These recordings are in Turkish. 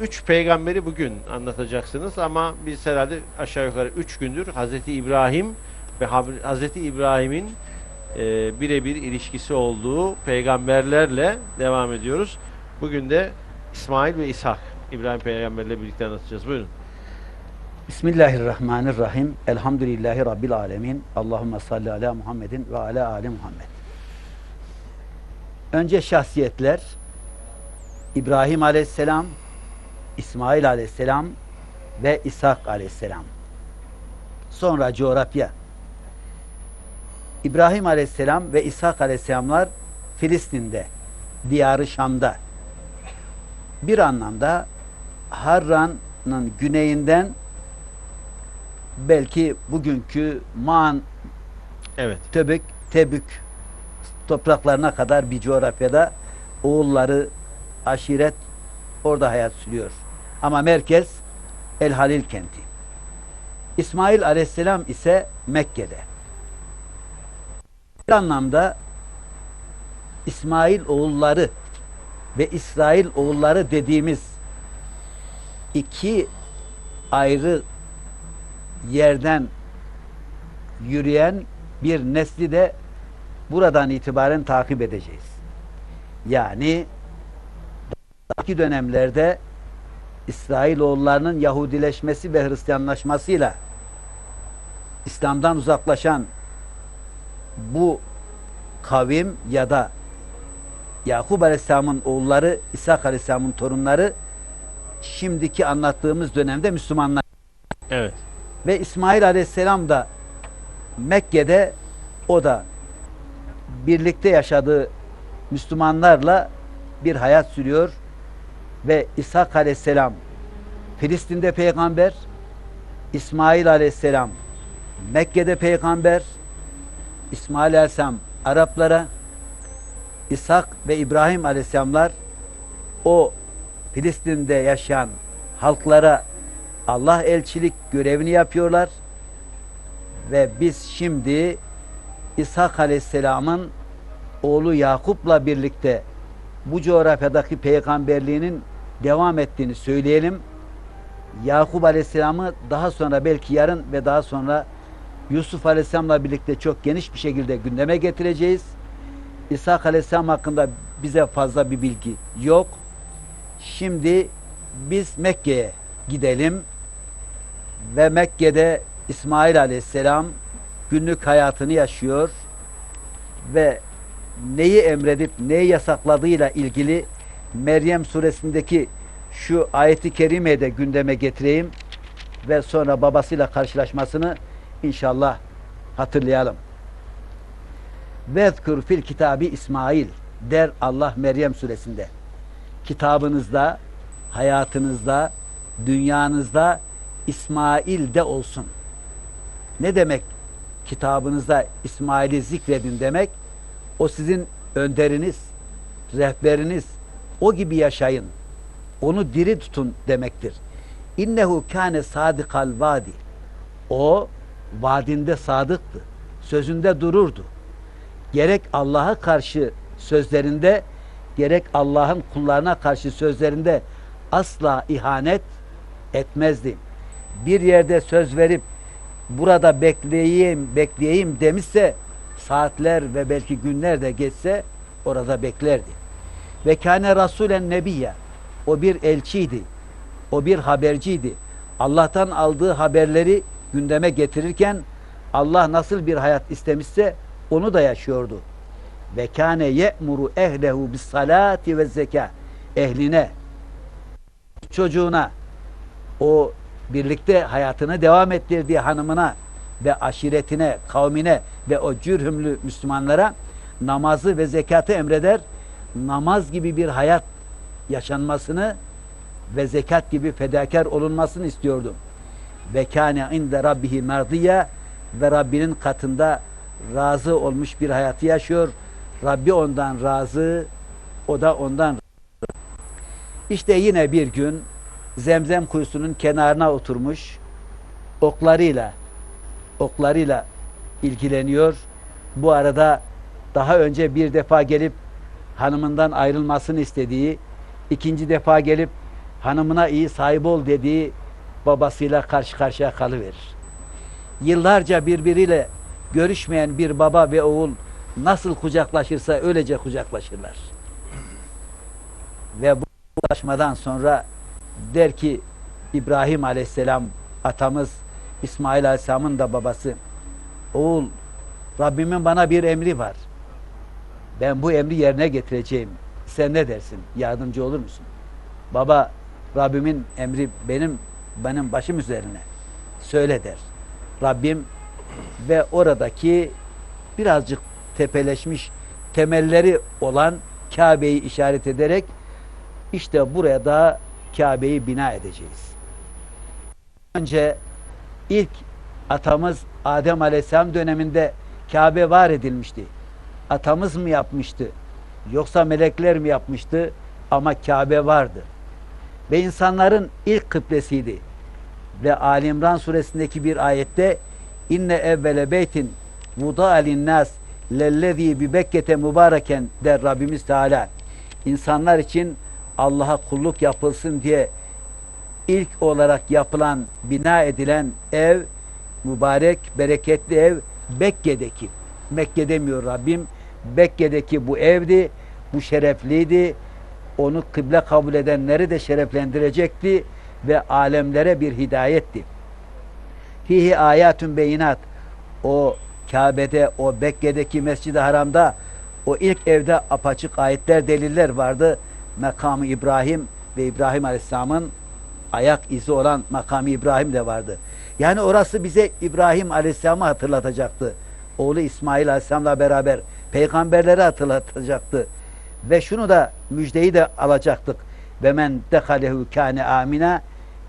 üç peygamberi bugün anlatacaksınız ama biz herhalde aşağı yukarı üç gündür Hazreti İbrahim ve Hazreti İbrahim'in e, birebir ilişkisi olduğu peygamberlerle devam ediyoruz. Bugün de İsmail ve İshak İbrahim peygamberle birlikte anlatacağız. Buyurun. Bismillahirrahmanirrahim. Elhamdülillahi Rabbil alemin. Allahümme salli ala Muhammedin ve ala ali Muhammed. Önce şahsiyetler. İbrahim aleyhisselam, İsmail aleyhisselam ve İshak aleyhisselam. Sonra coğrafya. İbrahim aleyhisselam ve İshak aleyhisselamlar Filistin'de, diyarı Şam'da. Bir anlamda Harran'ın güneyinden belki bugünkü Man, Evet. Töbük, Tebük topraklarına kadar bir coğrafyada oğulları, aşiret orada hayat sürüyor. Ama merkez El Halil kenti. İsmail Aleyhisselam ise Mekke'de. Bir anlamda İsmail oğulları ve İsrail oğulları dediğimiz iki ayrı yerden yürüyen bir nesli de buradan itibaren takip edeceğiz. Yani daki dönemlerde İsrailoğullarının Yahudileşmesi ve Hristiyanlaşmasıyla İslam'dan uzaklaşan bu kavim ya da Yakup Aleyhisselam'ın oğulları, İshak Aleyhisselam'ın torunları şimdiki anlattığımız dönemde Müslümanlar. Evet. Ve İsmail Aleyhisselam da Mekke'de o da birlikte yaşadığı Müslümanlarla bir hayat sürüyor ve İshak Aleyhisselam Filistin'de peygamber, İsmail Aleyhisselam Mekke'de peygamber, İsmail Aleyhisselam Araplara, İshak ve İbrahim Aleyhisselamlar o Filistin'de yaşayan halklara Allah elçilik görevini yapıyorlar ve biz şimdi İshak Aleyhisselam'ın oğlu Yakup'la birlikte bu coğrafyadaki peygamberliğinin devam ettiğini söyleyelim. Yakup Aleyhisselam'ı daha sonra belki yarın ve daha sonra Yusuf Aleyhisselam'la birlikte çok geniş bir şekilde gündeme getireceğiz. İshak Aleyhisselam hakkında bize fazla bir bilgi yok. Şimdi biz Mekke'ye gidelim ve Mekke'de İsmail Aleyhisselam günlük hayatını yaşıyor ve neyi emredip neyi yasakladığıyla ilgili Meryem suresindeki şu ayeti kerimeyi de gündeme getireyim ve sonra babasıyla karşılaşmasını inşallah hatırlayalım. Vezkur fil kitabi İsmail der Allah Meryem suresinde. Kitabınızda, hayatınızda, dünyanızda İsmail de olsun. Ne demek kitabınızda İsmail'i zikredin demek? O sizin önderiniz, rehberiniz. O gibi yaşayın. Onu diri tutun demektir. İnnehu kâne sadikal vadi. O vaadinde sadıktı. Sözünde dururdu. Gerek Allah'a karşı sözlerinde gerek Allah'ın kullarına karşı sözlerinde asla ihanet etmezdi. Bir yerde söz verip burada bekleyeyim, bekleyeyim demişse saatler ve belki günler de geçse orada beklerdi. Ve kâne rasulen nebiyye. O bir elçiydi. O bir haberciydi. Allah'tan aldığı haberleri gündeme getirirken Allah nasıl bir hayat istemişse onu da yaşıyordu. Ve kâne ye'muru ehlehu bis salati ve zeka. Ehline, çocuğuna, o birlikte hayatını devam ettirdiği hanımına ve aşiretine, kavmine ve o cürhümlü Müslümanlara namazı ve zekatı emreder. Namaz gibi bir hayat yaşanmasını ve zekat gibi fedakar olunmasını istiyordu. Ve kâne inde rabbihi merdiye ve Rabbinin katında razı olmuş bir hayatı yaşıyor. Rabbi ondan razı, o da ondan razı. İşte yine bir gün Zemzem kuyusunun kenarına oturmuş oklarıyla oklarıyla ilgileniyor. Bu arada daha önce bir defa gelip hanımından ayrılmasını istediği, ikinci defa gelip hanımına iyi sahip ol dediği babasıyla karşı karşıya kalıverir. Yıllarca birbiriyle görüşmeyen bir baba ve oğul nasıl kucaklaşırsa öylece kucaklaşırlar. Ve bu kucaklaşmadan sonra der ki İbrahim Aleyhisselam atamız İsmail Aleyhisselam'ın da babası oğul Rabbimin bana bir emri var. Ben bu emri yerine getireceğim. Sen ne dersin? Yardımcı olur musun? Baba Rabbimin emri benim benim başım üzerine. Söyle der. Rabbim ve oradaki birazcık tepeleşmiş temelleri olan Kabe'yi işaret ederek işte buraya da Kabe'yi bina edeceğiz. Önce ilk atamız Adem Aleyhisselam döneminde Kabe var edilmişti. Atamız mı yapmıştı? Yoksa melekler mi yapmıştı? Ama Kabe vardı. Ve insanların ilk kıblesiydi. Ve Ali İmran suresindeki bir ayette inne evvele beytin vuda linnas lellezî bi Bekke'te mübareken der Rabbimiz Teala. İnsanlar için Allah'a kulluk yapılsın diye ilk olarak yapılan, bina edilen ev, mübarek, bereketli ev Bekke'deki. Mekke demiyor Rabbim. Bekke'deki bu evdi, bu şerefliydi. Onu kıble kabul edenleri de şereflendirecekti ve alemlere bir hidayetti. Fihi ayatun beyinat. O Kabe'de, o Bekke'deki Mescid-i Haram'da o ilk evde apaçık ayetler, deliller vardı. Makamı İbrahim ve İbrahim Aleyhisselam'ın ayak izi olan makamı İbrahim de vardı. Yani orası bize İbrahim Aleyhisselam'ı hatırlatacaktı. Oğlu İsmail Aleyhisselam'la beraber peygamberleri hatırlatacaktı. Ve şunu da müjdeyi de alacaktık. Ve men dekalehu kâne amina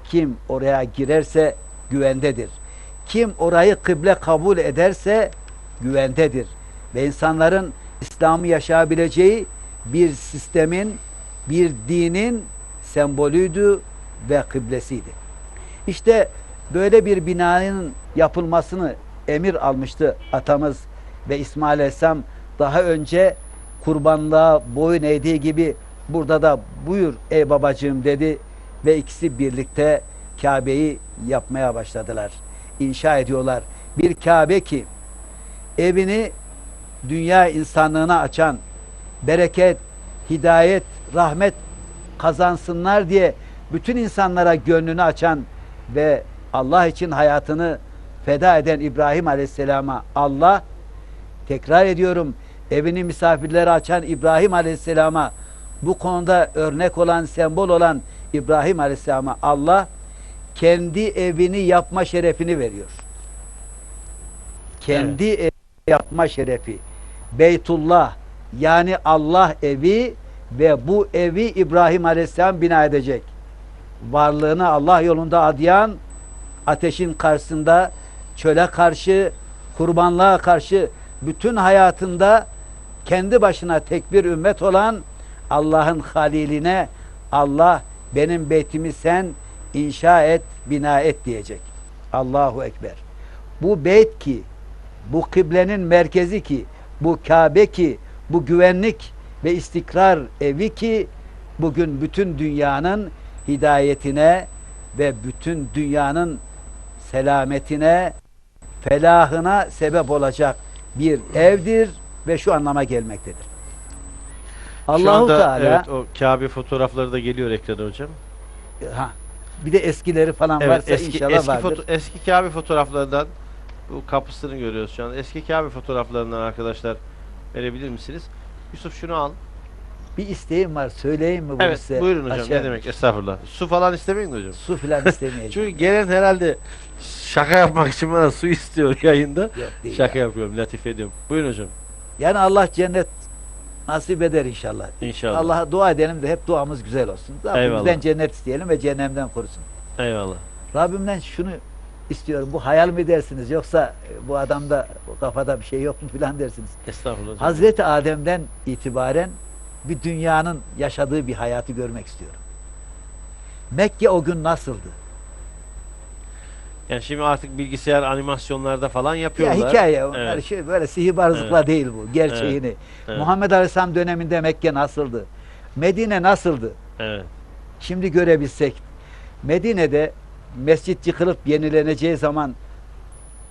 kim oraya girerse güvendedir. Kim orayı kıble kabul ederse güvendedir. Ve insanların İslam'ı yaşayabileceği bir sistemin, bir dinin sembolüydü ve kıblesiydi. İşte böyle bir binanın yapılmasını emir almıştı atamız ve İsmail Aleyhisselam daha önce kurbanlığa boyun eğdiği gibi burada da buyur ey babacığım dedi ve ikisi birlikte Kabe'yi yapmaya başladılar. İnşa ediyorlar. Bir Kabe ki evini dünya insanlığına açan bereket, hidayet, rahmet kazansınlar diye bütün insanlara gönlünü açan ve Allah için hayatını feda eden İbrahim Aleyhisselam'a Allah tekrar ediyorum evini misafirlere açan İbrahim Aleyhisselam'a bu konuda örnek olan, sembol olan İbrahim Aleyhisselam'a Allah kendi evini yapma şerefini veriyor. Kendi evi yapma şerefi. Beytullah yani Allah evi ve bu evi İbrahim Aleyhisselam bina edecek. Varlığını Allah yolunda adayan ateşin karşısında çöle karşı, kurbanlığa karşı bütün hayatında kendi başına tek bir ümmet olan Allah'ın haliline Allah benim beytimi sen inşa et, bina et diyecek. Allahu Ekber. Bu beyt ki, bu kıblenin merkezi ki, bu Kabe ki, bu güvenlik ve istikrar evi ki bugün bütün dünyanın hidayetine ve bütün dünyanın selametine, felahına sebep olacak bir evdir ve şu anlama gelmektedir. Allahu Teala evet o Kabe fotoğrafları da geliyor ekrana hocam. ha, bir de eskileri falan Evet varsa eski inşallah eski, vardır. foto, eski Kabe fotoğraflarından bu kapısını görüyoruz şu an. Eski Kabe fotoğraflarından arkadaşlar verebilir misiniz? Yusuf şunu al. Bir isteğim var. Söyleyeyim mi bunu Evet size? buyurun hocam Aşağı- ne demek estağfurullah. Su falan istemeyin mi hocam? Su filan istemeyeceğim. Çünkü gelen herhalde şaka yapmak için bana su istiyor yayında. Yok değil Şaka ya. yapıyorum, latif ediyorum. Buyurun hocam. Yani Allah cennet nasip eder inşallah. İnşallah. Allah'a dua edelim de hep duamız güzel olsun. Rabbimizden cennet isteyelim ve cehennemden korusun. Eyvallah. Rabbimden şunu istiyorum. Bu hayal mi dersiniz yoksa e, bu adamda bu kafada bir şey yok mu filan dersiniz. Estağfurullah. Hazreti Adem'den itibaren bir dünyanın yaşadığı bir hayatı görmek istiyorum. Mekke o gün nasıldı? Yani şimdi artık bilgisayar animasyonlarda falan Ya yapıyorlar. hikaye onlar Evet. şey böyle sihirbazlıkla Evet. değil bu. Gerçeğini. Evet. Muhammed Aleyhisselam döneminde Mekke nasıldı? Medine nasıldı? Evet. Şimdi görebilsek Medine'de mescit yıkılıp yenileneceği zaman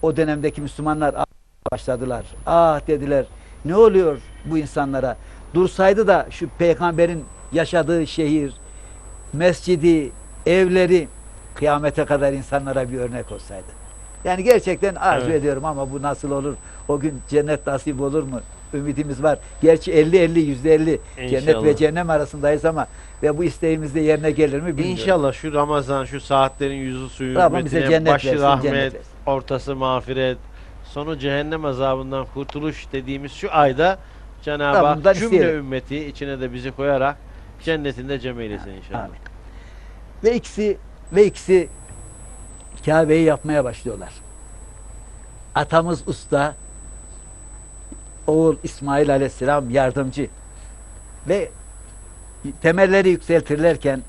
o dönemdeki Müslümanlar ah başladılar. Ah dediler. Ne oluyor bu insanlara? Dursaydı da şu peygamberin yaşadığı şehir, mescidi, evleri kıyamete kadar insanlara bir örnek olsaydı. Yani gerçekten arzu Evet. ediyorum ama bu nasıl olur? O gün cennet nasip olur mu? Ümidimiz var. Gerçi 50-50, %50 cennet ve cehennem arasındayız ama ve bu isteğimiz de yerine gelir mi bilmiyorum. İnşallah şu Ramazan, şu saatlerin yüzü suyu Rabbim bize cennet başı versin, rahmet, cennet versin. ortası mağfiret, sonu cehennem azabından kurtuluş dediğimiz şu ayda Cenab-ı Hak cümle isteyelim. ümmeti içine de bizi koyarak cennetinde cem eylesin inşallah. Amin. Ve ikisi ve ikisi Kabe'yi yapmaya başlıyorlar. Atamız usta, oğul İsmail Aleyhisselam yardımcı ve temelleri yükseltirlerken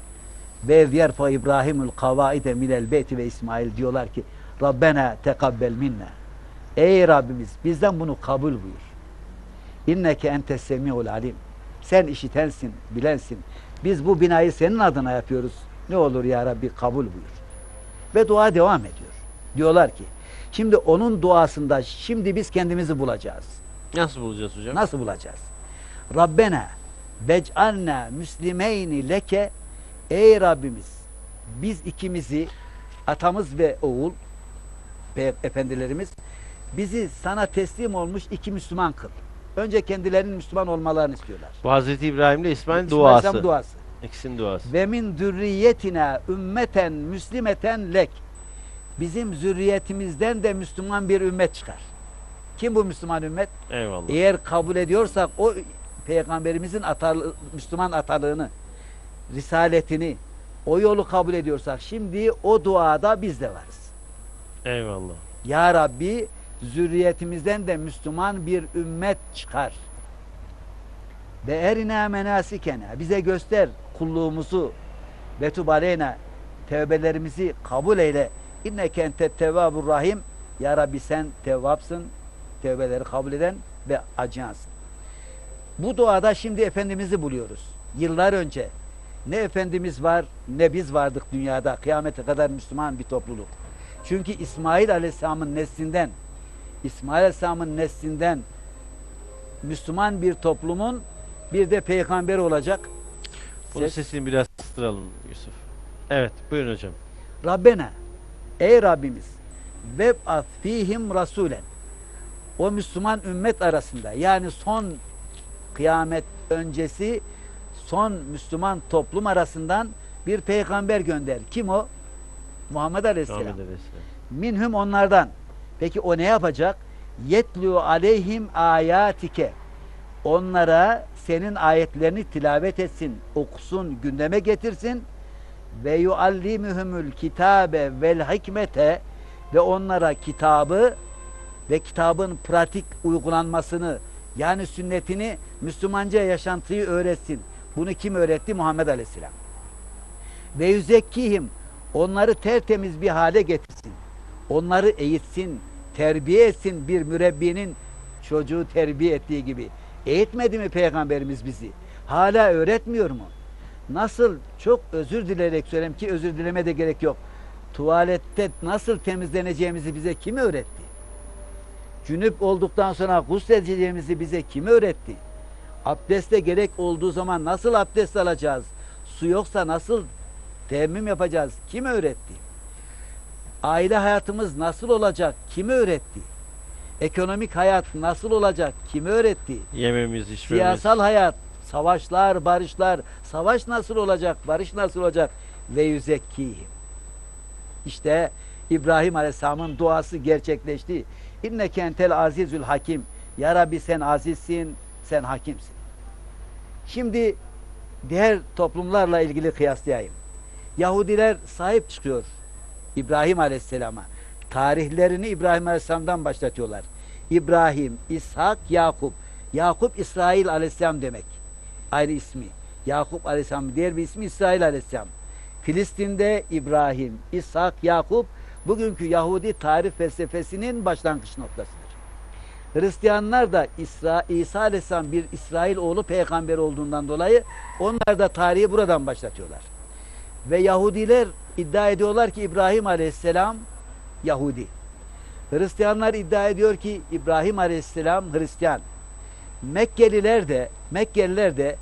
ve yerfa İbrahimul kavaide minel beyti ve İsmail diyorlar ki Rabbena tekabbel minna. Ey Rabbimiz bizden bunu kabul buyur. İnneke entes semiul alim. Sen işitensin, bilensin. Biz bu binayı senin adına yapıyoruz. Ne olur ya Rabbi kabul buyur. Ve dua devam ediyor. Diyorlar ki şimdi onun duasında şimdi biz kendimizi bulacağız. Nasıl bulacağız hocam? Nasıl bulacağız? Rabbena vec'alna müslimeyni leke Ey Rabbimiz biz ikimizi atamız ve oğul efendilerimiz bizi sana teslim olmuş iki Müslüman kıl. Önce kendilerinin Müslüman olmalarını istiyorlar. Bu Hazreti İbrahim ile İsmail İsmail duası. Aleyhisselam duası. İkisinin duası. Ve min zürriyetina ümmeten müslimeten lek. Bizim zürriyetimizden de Müslüman bir ümmet çıkar. Kim bu Müslüman ümmet? Eyvallah. Eğer kabul ediyorsak o peygamberimizin atalı, Müslüman atalığını, risaletini, o yolu kabul ediyorsak şimdi o duada biz de varız. Eyvallah. Ya Rabbi zürriyetimizden de Müslüman bir ümmet çıkar. Ve erina menasikena bize göster kulluğumuzu ve tub aleyna tevbelerimizi kabul eyle. İnneke entet tevvabur rahim. Ya Rabbi sen tevvapsın, tevbeleri kabul eden ve acıyansın. Bu duada şimdi Efendimiz'i buluyoruz. Yıllar önce ne Efendimiz var ne biz vardık dünyada. Kıyamete kadar Müslüman bir topluluk. Çünkü İsmail Aleyhisselam'ın neslinden İsmail Aleyhisselam'ın neslinden Müslüman bir toplumun bir de peygamber olacak. Bunun Ses- sesini biraz kıstıralım Yusuf. Evet buyurun hocam. Rabbena ey Rabbimiz ve fihim rasulen o Müslüman ümmet arasında yani son kıyamet öncesi son Müslüman toplum arasından bir peygamber gönder. Kim o? Muhammed Aleyhisselam. Ahmet Aleyhisselam. Minhum onlardan. Peki o ne yapacak? Yetlu aleyhim ayatike. Onlara senin ayetlerini tilavet etsin, okusun, gündeme getirsin. Ve yuallimuhumul kitabe vel hikmete ve onlara kitabı ve kitabın pratik uygulanmasını yani sünnetini Müslümanca yaşantıyı öğretsin. Bunu kim öğretti? Muhammed Aleyhisselam. Ve yüzekkihim onları tertemiz bir hale getirsin. Onları eğitsin, terbiye etsin bir mürebbinin çocuğu terbiye ettiği gibi. Eğitmedi mi Peygamberimiz bizi? Hala öğretmiyor mu? Nasıl çok özür dileyerek söyleyeyim ki özür dileme de gerek yok. Tuvalette nasıl temizleneceğimizi bize kim öğretti? Cünüp olduktan sonra gusledeceğimizi bize kim öğretti? Abdeste gerek olduğu zaman nasıl abdest alacağız? Su yoksa nasıl temmim yapacağız? Kim öğretti? Aile hayatımız nasıl olacak? Kim öğretti? Ekonomik hayat nasıl olacak? Kim öğretti? Yememiz, içmemiz. Siyasal hayat, savaşlar, barışlar, savaş nasıl olacak, barış nasıl olacak? Ve yüzekkihim. İşte İbrahim Aleyhisselam'ın duası gerçekleşti. İnne kentel azizül hakim. Ya Rabbi sen azizsin, sen hakimsin. Şimdi diğer toplumlarla ilgili kıyaslayayım. Yahudiler sahip çıkıyor İbrahim Aleyhisselam'a. Tarihlerini İbrahim Aleyhisselam'dan başlatıyorlar. İbrahim, İshak, Yakup. Yakup İsrail Aleyhisselam demek. Ayrı ismi. Yakup Aleyhisselam diğer bir ismi İsrail Aleyhisselam. Filistin'de İbrahim, İshak, Yakup bugünkü Yahudi tarih felsefesinin başlangıç noktasıdır. Hristiyanlar da İsa, İsa Aleyhisselam bir İsrail oğlu peygamber olduğundan dolayı onlar da tarihi buradan başlatıyorlar. Ve Yahudiler iddia ediyorlar ki İbrahim Aleyhisselam Yahudi. Hristiyanlar iddia ediyor ki İbrahim Aleyhisselam Hristiyan. Mekkeliler de Mekkeliler de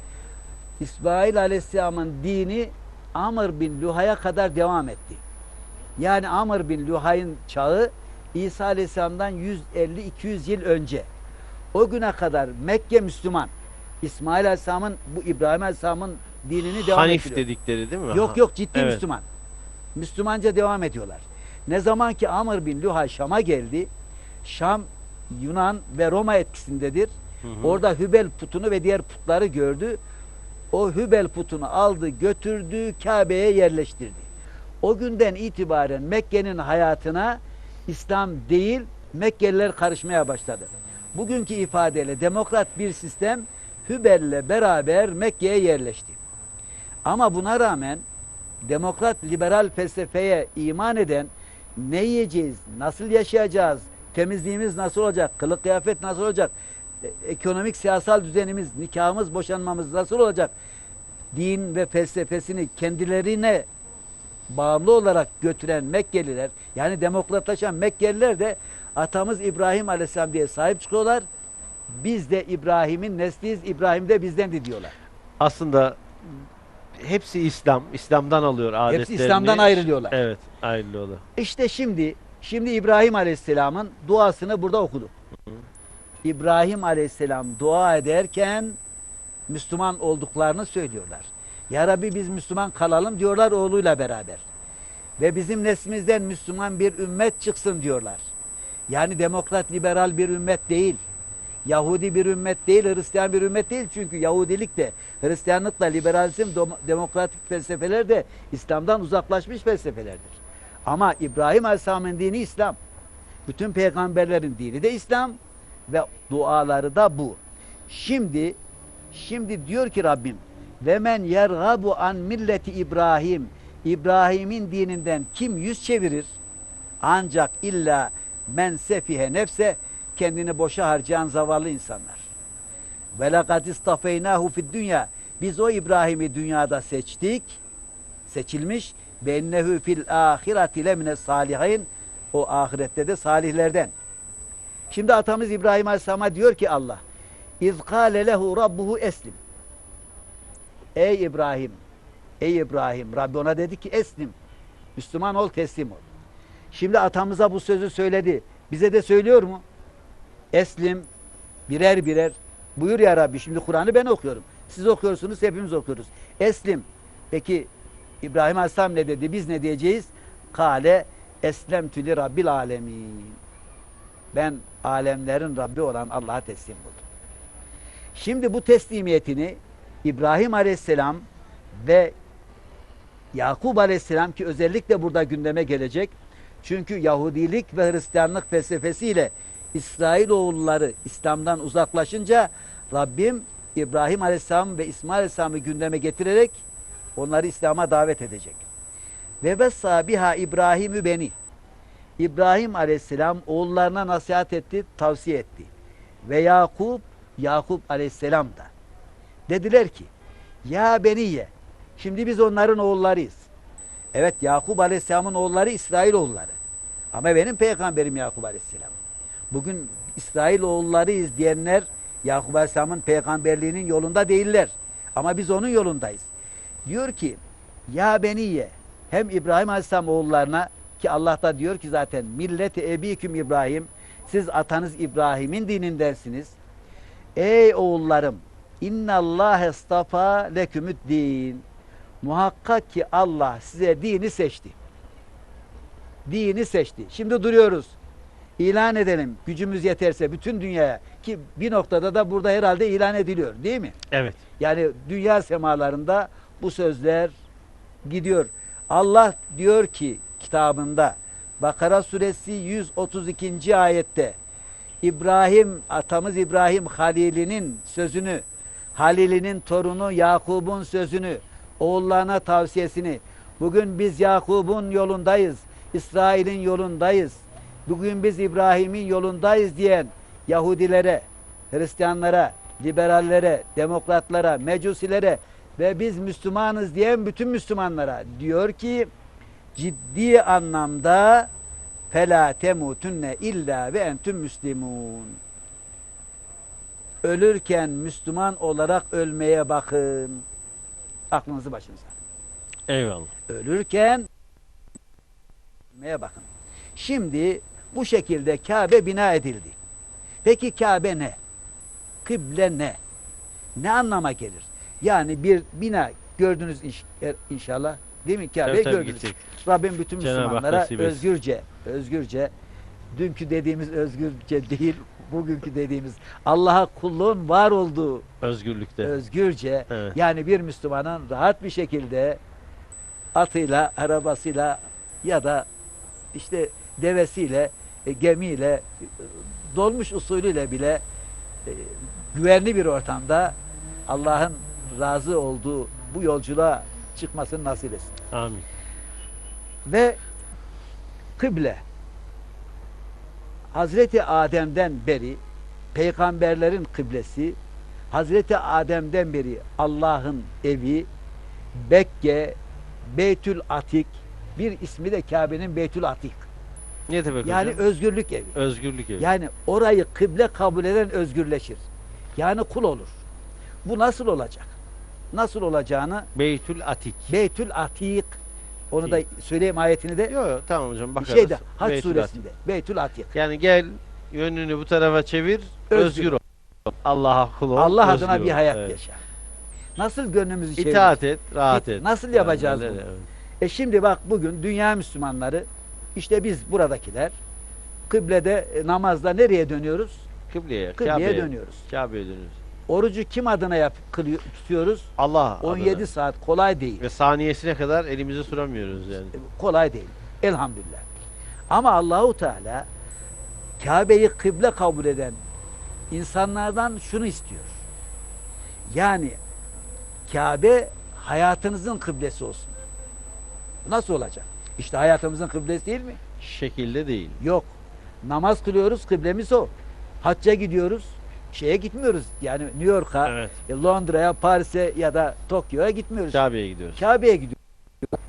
İsmail Aleyhisselam'ın dini Amr bin Luhay'a kadar devam etti. Yani Amr bin Luhay'ın çağı İsa Aleyhisselam'dan 150-200 yıl önce. O güne kadar Mekke Müslüman. İsmail Aleyhisselam'ın bu İbrahim Aleyhisselam'ın dinini devam Hanif ettiriyor. dedikleri değil mi? Yok yok ciddi Evet. Müslüman. Müslümanca devam ediyorlar. Ne zaman ki Amr bin Luhay Şam'a geldi, Şam Yunan ve Roma etkisindedir. Hı hı. Orada Hübel putunu ve diğer putları gördü. O Hübel putunu aldı, götürdü, Kabe'ye yerleştirdi. O günden itibaren Mekke'nin hayatına İslam değil, Mekkeliler karışmaya başladı. Bugünkü ifadeyle demokrat bir sistem Hübel'le beraber Mekke'ye yerleşti. Ama buna rağmen demokrat liberal felsefeye iman eden ne yiyeceğiz, nasıl yaşayacağız, temizliğimiz nasıl olacak, kılık kıyafet nasıl olacak, e- ekonomik siyasal düzenimiz, nikahımız, boşanmamız nasıl olacak, din ve felsefesini kendilerine bağımlı olarak götüren Mekkeliler, yani demokratlaşan Mekkeliler de atamız İbrahim Aleyhisselam diye sahip çıkıyorlar. Biz de İbrahim'in nesliyiz, İbrahim de bizdendi diyorlar. Aslında hepsi İslam. İslam'dan alıyor adetlerini. İslam'dan ayrılıyorlar. Evet ayrılıyorlar. İşte şimdi şimdi İbrahim Aleyhisselam'ın duasını burada okuduk. İbrahim Aleyhisselam dua ederken Müslüman olduklarını söylüyorlar. Ya Rabbi biz Müslüman kalalım diyorlar oğluyla beraber. Ve bizim neslimizden Müslüman bir ümmet çıksın diyorlar. Yani demokrat liberal bir ümmet değil. Yahudi bir ümmet değil, Hristiyan bir ümmet değil. Çünkü Yahudilik de, Hristiyanlıkla liberalizm, dom- demokratik felsefeler de İslam'dan uzaklaşmış felsefelerdir. Ama İbrahim Aleyhisselam'ın dini İslam. Bütün peygamberlerin dini de İslam ve duaları da bu. Şimdi şimdi diyor ki Rabbim ve men yergabu an milleti İbrahim İbrahim'in dininden kim yüz çevirir? Ancak illa men sefihe nefse kendini boşa harcayan zavallı insanlar. Ve lekad istafeynahu fid dünya. Biz o İbrahim'i dünyada seçtik. Seçilmiş. Ve ennehu fil ahireti lemine salihin. O ahirette de salihlerden. Şimdi atamız İbrahim Aleyhisselam'a diyor ki Allah. İz kâle lehu rabbuhu eslim. Ey İbrahim. Ey İbrahim. Rabbi ona dedi ki eslim. Müslüman ol teslim ol. Şimdi atamıza bu sözü söyledi. Bize de söylüyor mu? Eslim birer birer buyur ya Rabbi. Şimdi Kur'an'ı ben okuyorum. Siz okuyorsunuz, hepimiz okuyoruz. Eslim. Peki İbrahim Aleyhisselam ne dedi? Biz ne diyeceğiz? Kale eslemtü li rabbil alemin. Ben alemlerin Rabbi olan Allah'a teslim oldum. Şimdi bu teslimiyetini İbrahim Aleyhisselam ve Yakup Aleyhisselam ki özellikle burada gündeme gelecek. Çünkü Yahudilik ve Hristiyanlık felsefesiyle İsrailoğulları İslam'dan uzaklaşınca Rabbim İbrahim Aleyhisselam ve İsmail Aleyhisselam'ı gündeme getirerek onları İslam'a davet edecek. Ve vessa biha İbrahimü beni. İbrahim Aleyhisselam oğullarına nasihat etti, tavsiye etti. Ve Yakup, Yakup Aleyhisselam da. Dediler ki, ya beniye, şimdi biz onların oğullarıyız. Evet Yakup Aleyhisselam'ın oğulları İsrail oğulları. Ama benim peygamberim Yakup Aleyhisselam. Bugün İsrail oğullarıyız diyenler Yakup Aleyhisselam'ın peygamberliğinin yolunda değiller. Ama biz onun yolundayız. Diyor ki ya beniye hem İbrahim Aleyhisselam oğullarına ki Allah da diyor ki zaten milleti ebiküm İbrahim siz atanız İbrahim'in dinindensiniz. Ey oğullarım innallâhe estafa lekümüd din. Muhakkak ki Allah size dini seçti. Dini seçti. Şimdi duruyoruz. İlan edelim gücümüz yeterse bütün dünyaya ki bir noktada da burada herhalde ilan ediliyor değil mi? Evet. Yani dünya semalarında bu sözler gidiyor. Allah diyor ki kitabında Bakara suresi 132. ayette İbrahim atamız İbrahim Halil'inin sözünü Halil'inin torunu Yakub'un sözünü oğullarına tavsiyesini bugün biz Yakub'un yolundayız. İsrail'in yolundayız. Bugün biz İbrahim'in yolundayız diyen Yahudilere, Hristiyanlara, liberallere, demokratlara, mecusilere ve biz Müslümanız diyen bütün Müslümanlara diyor ki ciddi anlamda fela temutunne illa ve entüm müslimun. Ölürken Müslüman olarak ölmeye bakın. Aklınızı başınıza. Eyvallah. Ölürken ölmeye bakın. Şimdi bu şekilde Kabe bina edildi. Peki Kabe ne? Kıble ne? Ne anlama gelir? Yani bir bina gördünüz inş- er- inşallah. Değil mi? Kabe'yi Tabii, tabii, gördünüz. gittik. Rabbim bütün Müslümanlara özgürce, özgürce, dünkü dediğimiz özgürce değil, bugünkü dediğimiz Allah'a kulluğun var olduğu Özgürlükte. özgürce, Evet. yani bir Müslümanın rahat bir şekilde atıyla, arabasıyla ya da işte devesiyle, e, gemiyle, e, dolmuş usulüyle bile e, güvenli bir ortamda Allah'ın razı olduğu bu yolculuğa çıkmasını nasip etsin. Amin. Ve kıble Hazreti Adem'den beri peygamberlerin kıblesi Hazreti Adem'den beri Allah'ın evi Bekke Beytül Atik bir ismi de Kabe'nin Beytül Atik. Ne demek Yani hocam? özgürlük evi. Özgürlük evi. Yani orayı kıble kabul eden özgürleşir. Yani kul olur. Bu nasıl olacak? Nasıl olacağını Beytül Atik. Beytül Atik onu da söyleyeyim ayetini de Yok tamam hocam bakarız. şeyde Hac Beytül suresinde Beytül Atik. Atik. Yani gel yönünü bu tarafa çevir. Özgür. Özgür, ol. Allah'a kul ol. Allah özgür adına bir ol. hayat Evet. yaşa. Nasıl gönlümüzü çeviririz? İtaat et, rahat et. nasıl Yani yapacağız öyle, bunu? evet. E şimdi bak bugün dünya Müslümanları işte biz buradakiler kıblede e, namazda nereye dönüyoruz? Kıbleye, Kıbleye Kabe'ye dönüyoruz. Kabe'ye dönüyoruz. Orucu kim adına yap, kılıyor, tutuyoruz? Allah 17 adına. saat kolay değil. Ve saniyesine kadar elimizi suramıyoruz yani. kolay değil. Elhamdülillah. Ama Allahu Teala Kabe'yi kıble kabul eden insanlardan şunu istiyor. Yani Kabe hayatınızın kıblesi olsun. Nasıl olacak? İşte hayatımızın kıblesi değil mi? Şekilde değil. Yok. Namaz kılıyoruz, kıblemiz o. Hacca gidiyoruz, şeye gitmiyoruz. Yani New York'a, Evet. e, Londra'ya, Paris'e ya da Tokyo'ya gitmiyoruz. Kabe'ye gidiyoruz. Kabe'ye gidiyoruz.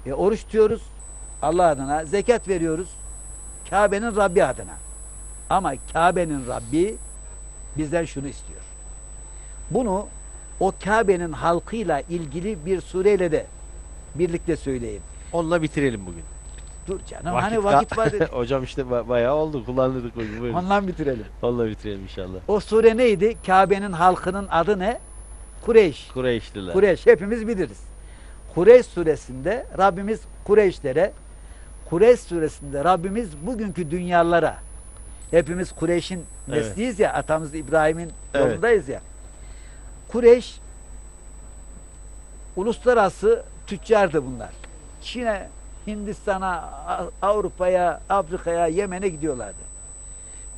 E, oruç tutuyoruz Allah adına, zekat veriyoruz Kabe'nin Rabbi adına. Ama Kabe'nin Rabbi bizden şunu istiyor. Bunu o Kabe'nin halkıyla ilgili bir sureyle de birlikte söyleyeyim. Onunla bitirelim bugün. Dur canım hani vakit var dedik. Hocam işte ba- bayağı oldu. Kullandık bugün. Buyurun. Ondan bitirelim. Onunla bitirelim inşallah. O sure neydi? Kabe'nin halkının adı ne? Kureyş. Kureyşliler. Kureyş hepimiz biliriz. Kureyş suresinde Rabbimiz Kureyşlere Kureyş suresinde Rabbimiz bugünkü dünyalara hepimiz Kureyş'in Evet. nesliyiz ya atamız İbrahim'in Evet. yolundayız ya. Kureyş uluslararası tüccardı bunlar. Çin'e, Hindistan'a, Avrupa'ya, Afrika'ya, Yemen'e gidiyorlardı.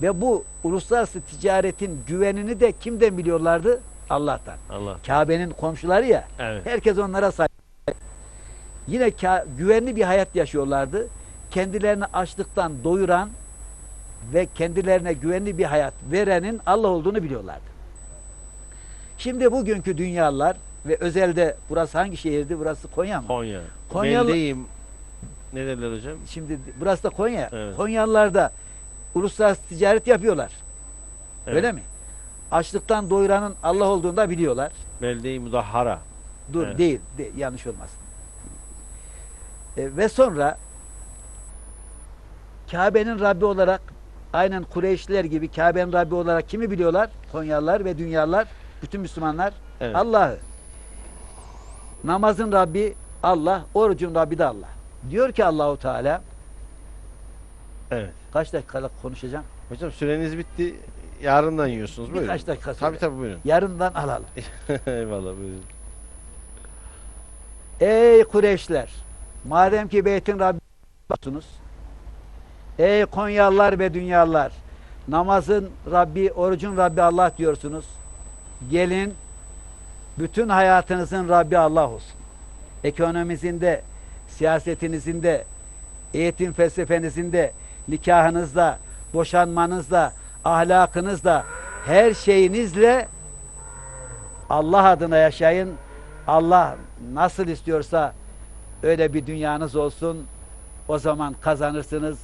Ve bu uluslararası ticaretin güvenini de kimden biliyorlardı? Allah'tan. Allah. Kabe'nin komşuları ya. Evet. Herkes onlara sahip. Yine güvenli bir hayat yaşıyorlardı. Kendilerini açlıktan doyuran ve kendilerine güvenli bir hayat verenin Allah olduğunu biliyorlardı. Şimdi bugünkü dünyalar ve özelde burası hangi şehirdi? Burası Konya mı? Konya. Konyalı-. Ne derler hocam? Şimdi burası da Konya. Evet. Konyalılar da uluslararası ticaret yapıyorlar. Evet. Öyle mi? Açlıktan doyuranın Allah olduğunu da biliyorlar. Belde-i Mudahhara. Dur Evet. değil, de- yanlış olmasın. E, ve sonra Kabe'nin Rabbi olarak aynen Kureyşliler gibi Kabe'nin Rabbi olarak kimi biliyorlar? Konyalılar ve dünyalar, bütün Müslümanlar Evet. Allah'ı. Namazın Rabbi Allah, orucun Rabbi de Allah. Diyor ki Allahu Teala Evet. kaç dakika konuşacağım? Hocam süreniz bitti. Yarından yiyorsunuz. Buyurun. Birkaç dakika Tabii söyle. tabii buyurun. Yarından alalım. Eyvallah buyurun. Ey Kureyşler! Madem ki beytin Rabbi'siniz, ey Konyalılar ve dünyalılar, namazın Rabbi, orucun Rabbi Allah diyorsunuz. Gelin, bütün hayatınızın Rabbi Allah olsun. Ekonominizin de, siyasetinizin de, eğitim felsefenizin de, nikahınızda, boşanmanızda, ahlakınızda, her şeyinizle Allah adına yaşayın. Allah nasıl istiyorsa öyle bir dünyanız olsun. O zaman kazanırsınız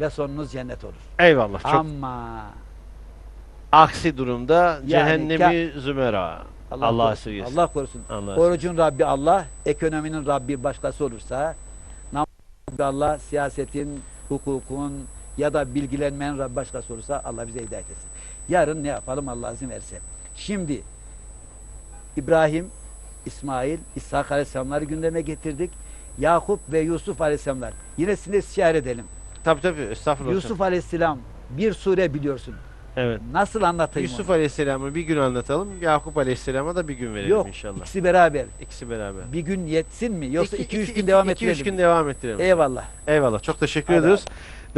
ve sonunuz cennet olur. Eyvallah. Çok Ama aksi durumda Yani cehennemi zümera. Allah, Allah korusun. esirgesin. Allah korusun. Allah Orucun Rabbi Allah, ekonominin Rabbi başkası olursa, namazın Allah, siyasetin, hukukun ya da bilgilenmenin Rabbi başkası olursa Allah bize hidayet etsin. Yarın ne yapalım Allah izin verirse. Şimdi İbrahim, İsmail, İshak Aleyhisselamları gündeme getirdik. Yakup ve Yusuf Aleyhisselamlar. Yine sizinle istişare edelim. Tabii tabii. Estağfurullah. Yusuf Aleyhisselam bir sure biliyorsun. Evet. Nasıl anlatayım Yusuf onu? Aleyhisselam'ı bir gün anlatalım. Yakup Aleyhisselam'a da bir gün verelim Yok, inşallah. ikisi beraber. İkisi beraber. Bir gün yetsin mi? Yoksa İki- 2-3 iki- gün iki- devam iki, ettirelim. üç gün devam ettirelim. Eyvallah. Eyvallah. Çok teşekkür Hadi ediyoruz.